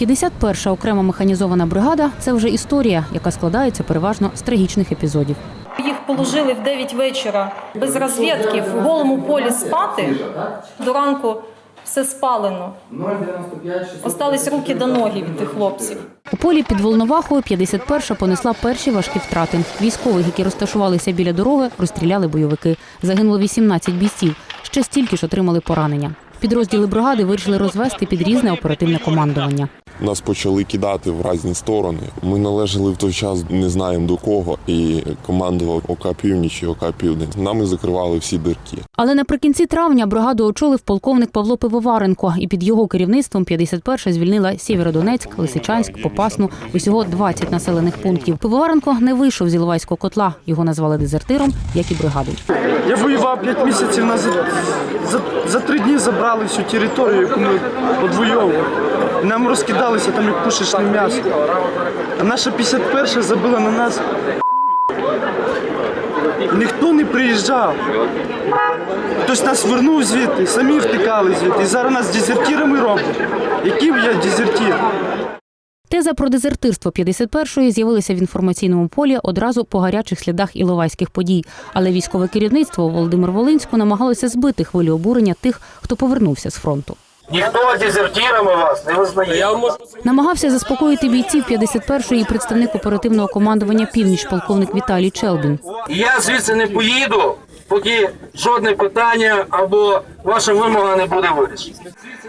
51-ша окрема механізована бригада це вже історія, яка складається переважно з трагічних епізодів. Їх положили в 9 вечора без розвідки в голому полі спати. До ранку все спалено. Остались руки до ноги від тих хлопців. У полі під Волновахою 51-ша понесла перші важкі втрати. Військових, які розташувалися біля дороги, розстріляли бойовики. Загинуло 18 бійців. Ще стільки ж отримали поранення. Підрозділи бригади вирішили розвести під різне оперативне командування. Нас почали кидати в різні сторони. Ми належали в той час не знаємо до кого, і командував ОК Північ і ОК Південь. Нами закривали всі дирки. Але наприкінці травня бригаду очолив полковник Павло Пивоваренко, і під його керівництвом 51-ша звільнила Сєвєродонецьк, Лисичанськ, Попасну, усього 20 населених пунктів. Пивоваренко не вийшов з Іловайського котла. Його назвали дезертиром, як і бригаду. Я воював 5 місяців назад. За, за три дні забрали всю територію, яку ми одвоювали. Нам розкидалися там як пушечне м'ясо. А наша 51 забила на нас. Ніхто не приїжджав. Хтось нас вернув звідти, самі втикали звідти. І зараз нас дезертирами роблять. Який я дезертир? Теза про дезертирство 51-ї з'явилася в інформаційному полі одразу по гарячих слідах іловайських подій. Але військове керівництво Володимир Волинську намагалося збити хвилю обурення тих, хто повернувся з фронту. Ніхто дезертирами вас не визнає. Намагався заспокоїти бійців 51-ї представник оперативного командування Північ, полковник Віталій Челбін. Я звідси не поїду, поки жодне питання або ваша вимога не буде вирішена.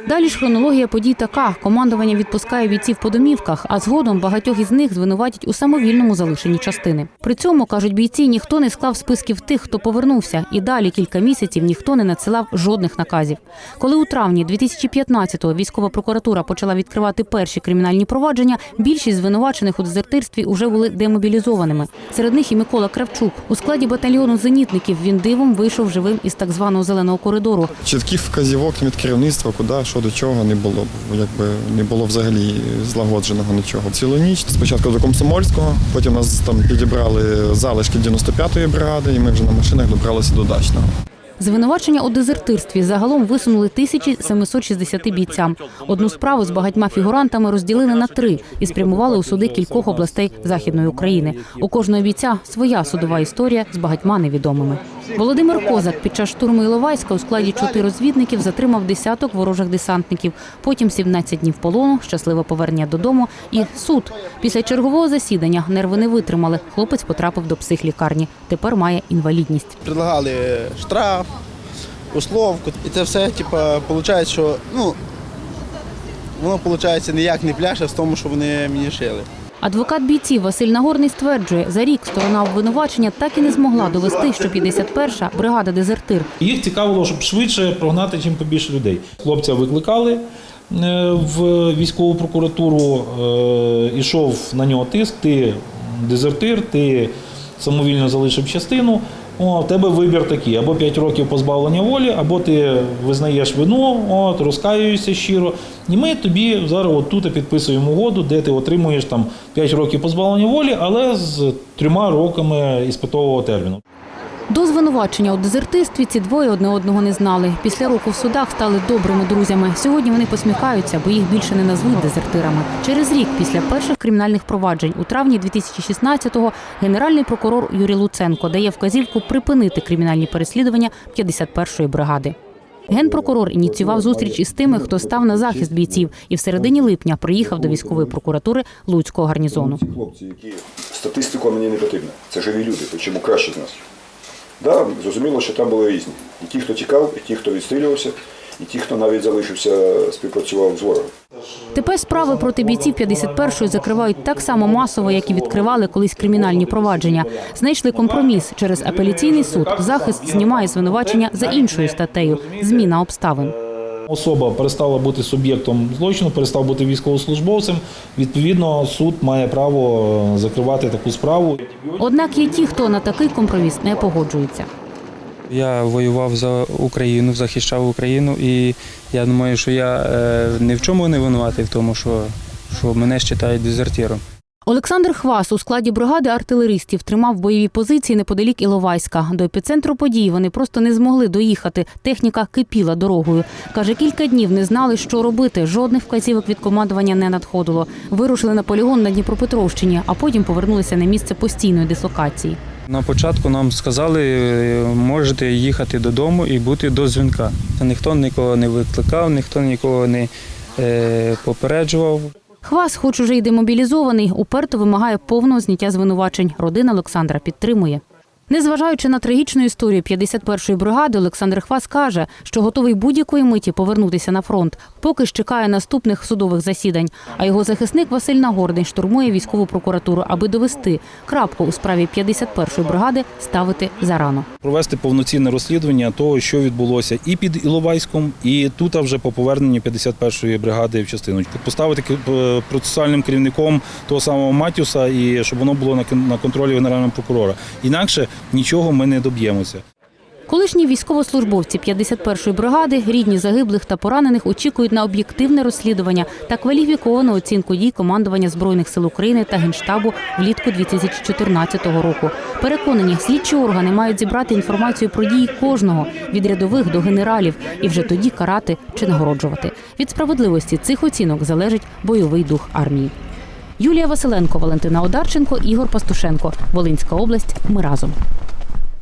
Далі ж хронологія подій така: командування відпускає бійців по домівках, а згодом багатьох із них звинуватять у самовільному залишенні частини. При цьому кажуть бійці, ніхто не склав списків тих, хто повернувся, і далі кілька місяців ніхто не надсилав жодних наказів. Коли у травні 2015-го військова прокуратура почала відкривати перші кримінальні провадження, більшість звинувачених у дезертирстві уже були демобілізованими. Серед них і Микола Кравчук. У складі батальйону зенітників він дивом вийшов живим із так званого зеленого коридору. Чітких вказівок від керівництва, куди, що до чого не було. Якби не було взагалі злагодженого нічого. Цілу ніч спочатку до Комсомольського, потім нас там підібрали залишки 95-ї бригади, і ми вже на машинах добралися до Дачного. Звинувачення у дезертирстві загалом висунули 1760 бійцям. Одну справу з багатьма фігурантами розділили на три і спрямували у суди кількох областей Західної України. У кожного бійця своя судова історія з багатьма невідомими. Володимир Козак під час штурму Іловайська у складі чотири розвідників затримав десяток ворожих десантників. Потім 17 днів полону, щасливе повернення додому і суд. Після чергового засідання нерви не витримали. Хлопець потрапив до психлікарні. Тепер має інвалідність. предлагали штраф, условку. І це все, типа, виходить, що ну, воно виходить ніяк не пляше в тому, що вони мені шили. Адвокат бійців Василь Нагорний стверджує, за рік сторона обвинувачення так і не змогла довести, що 51-ша бригада дезертир. Їх цікавило, щоб швидше прогнати чим побільше людей. Хлопця викликали е, в військову прокуратуру, е, ішов на нього тиск, ти дезертир, ти самовільно залишив частину. О, тебе вибір такий: або 5 років позбавлення волі, або ти визнаєш вину, от, розкаюєшся щиро. І ми тобі зараз от тут підписуємо угоду, де ти отримуєш там 5 років позбавлення волі, але з трьома роками іспитового терміну. До звинувачення у дезертирстві ці двоє одне одного не знали. Після року в судах стали добрими друзями. Сьогодні вони посміхаються, бо їх більше не назвуть дезертирами. Через рік після перших кримінальних проваджень у травні 2016-го генеральний прокурор Юрій Луценко дає вказівку припинити кримінальні переслідування 51-ї бригади. Генпрокурор ініціював зустріч із тими, хто став на захист бійців, і в середині липня приїхав до військової прокуратури Луцького гарнізону. Хлопці, які статистика мені не потрібна. Це живі люди, причому краще з нас. Да, зрозуміло, що там були різні. І ті, хто тікав, і ті, хто відстрілювався, і ті, хто навіть залишився, співпрацював з ворогом. Тепер справи проти бійців 51-ї закривають так само масово, як і відкривали колись кримінальні провадження. Знайшли компроміс через апеляційний суд. Захист знімає звинувачення за іншою статтею зміна обставин. Особа перестала бути суб'єктом злочину, перестав бути військовослужбовцем. Відповідно, суд має право е, закривати таку справу. Однак є ті, хто на такий компроміс не погоджується. Я воював за Україну, захищав Україну, і я думаю, що я е, ні в чому не винуватий в тому, що, що мене вважають дезертиром. Олександр Хвас у складі бригади артилеристів тримав бойові позиції неподалік Іловайська. До епіцентру події вони просто не змогли доїхати. Техніка кипіла дорогою. Каже, кілька днів не знали, що робити. Жодних вказівок від командування не надходило. Вирушили на полігон на Дніпропетровщині, а потім повернулися на місце постійної дислокації. На початку нам сказали, можете їхати додому і бути до дзвінка. Ніхто нікого не викликав, ніхто нікого не е, попереджував. Хвас, хоч уже й демобілізований, уперто вимагає повного зняття звинувачень. Родина Олександра підтримує. Незважаючи на трагічну історію 51-ї бригади, Олександр Хвас каже, що готовий будь-якої миті повернутися на фронт, поки ж чекає наступних судових засідань. А його захисник Василь Нагорний штурмує військову прокуратуру, аби довести крапку у справі 51-ї бригади ставити зарано. Провести повноцінне розслідування того, що відбулося і під Іловайськом, і тут вже по поверненню 51-ї бригади в частину. Поставити ки- процесуальним керівником того самого Матюса і щоб воно було на контролі генерального прокурора. Інакше нічого ми не доб'ємося. Колишні військовослужбовці 51-ї бригади, рідні загиблих та поранених очікують на об'єктивне розслідування та кваліфіковану оцінку дій командування збройних сил України та генштабу влітку 2014 року. Переконані, слідчі органи мають зібрати інформацію про дії кожного від рядових до генералів і вже тоді карати чи нагороджувати. Від справедливості цих оцінок залежить бойовий дух армії. Юлія Василенко, Валентина Одарченко, Ігор Пастушенко. Волинська область. Ми разом.